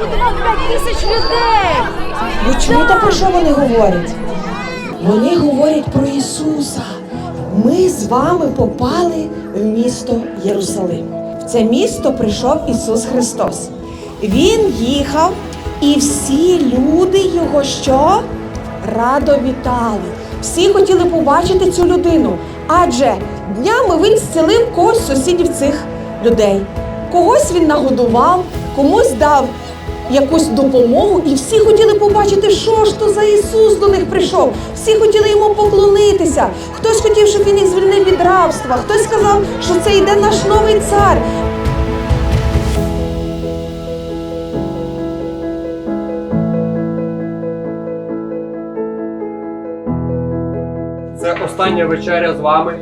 нагодував 5 тисяч людей. Ви чуєте, про що вони говорять? Вони говорять про Ісуса. Ми з вами попали в місто Єрусалим. В це місто прийшов Ісус Христос. Він їхав, і всі люди його що? Радо вітали. Всі хотіли побачити цю людину. Адже днями він зцілив когось сусідів цих людей. Когось він нагодував, комусь дав якусь допомогу, і всі хотіли побачити, що ж то за Ісус до них прийшов. Всі хотіли йому поклонитися. Хтось хотів, щоб він їх звільнив від рабства, хтось сказав, що це йде наш новий цар. Це остання вечеря з вами.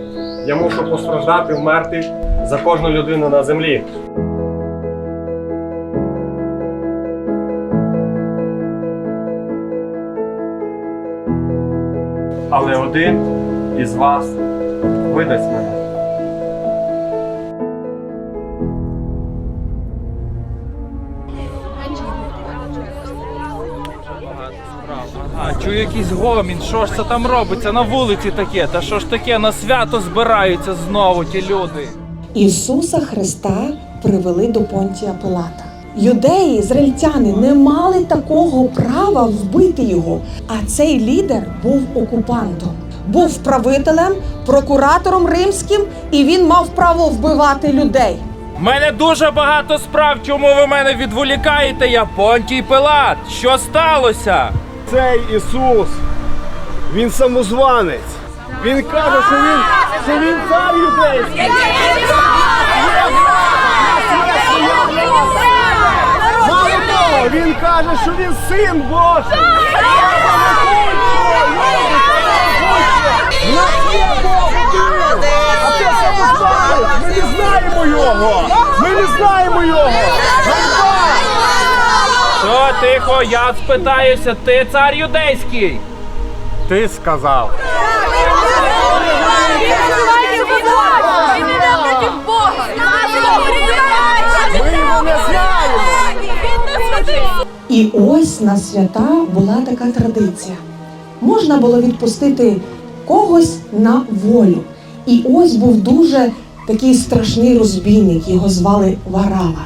Я мушу постраждати, вмерти за кожну людину на землі. Але один із вас видасть мене. А, чую якийсь гомін, що ж це там робиться на вулиці таке? Та що ж таке на свято збираються знову ті люди? Ісуса Христа привели до Понтія Пилата. Юдеї, ізраїльтяни не мали такого права вбити його. А цей лідер був окупантом, був правителем, прокуратором римським, і він мав право вбивати людей. В мене дуже багато справ, чому ви мене відволікаєте? Я Понтій Пилат. Що сталося? Цей Ісус, він самозванець. Він каже, що він, що він цар юдейський. Каже, що він син Божий. В нас є Бог один, а це самозванець. Ми не знаємо його. Ми не знаємо його. Що, тихо, я спитаюся, ти цар юдейський? Ти сказав. І ось на свята була така традиція. Можна було відпустити когось на волю. І ось був дуже такий страшний розбійник, його звали Варава.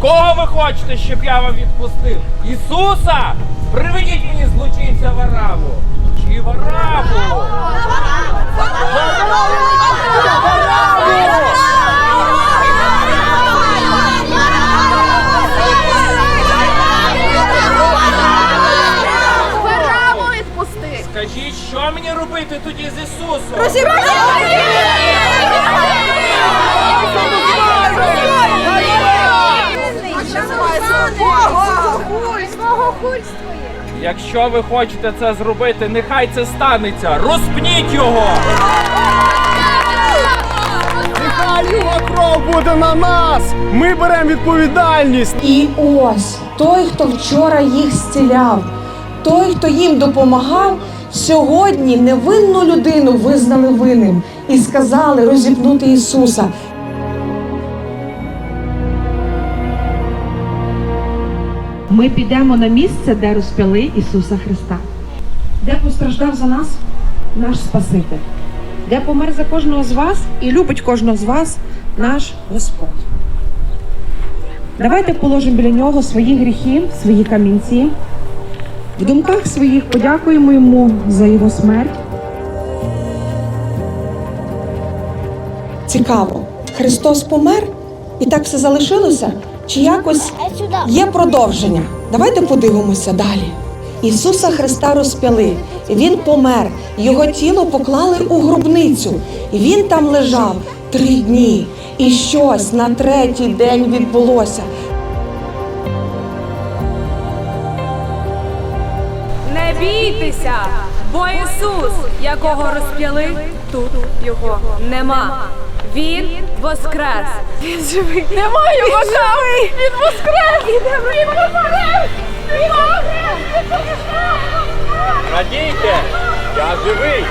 Кого ви хочете, щоб я вам відпустив? Ісуса? Приведіть мені злочинця Вараву. Чи Вараву? Вараву Скажіть, що мені робити тоді з Ісусом? Якщо ви хочете це зробити, нехай це станеться. Розпніть його! Нехай його кров буде на нас! Ми беремо відповідальність! І ось той, хто вчора їх зціляв, той, хто їм допомагав, сьогодні невинну людину визнали винним і сказали розіпнути Ісуса. Ми підемо на місце, де розпяли Ісуса Христа, де постраждав за нас наш Спаситель, де помер за кожного з вас і любить кожного з вас наш Господь. Давайте положимо біля нього свої гріхи, свої камінці. В думках своїх подякуємо йому за його смерть. Цікаво, Христос помер і так все залишилося? Чи якось є продовження? Давайте подивимося далі. Ісуса Христа розп'яли, Він помер, Його тіло поклали у гробницю. Він там лежав три дні. І щось на третій день відбулося. Бійтеся, бо Ісус, якого розп'яли, тут його нема. Він воскрес. Він живий. Нема його живий. Він воскрес. Він воскрес. Він воскрес. Радійте! Я живий!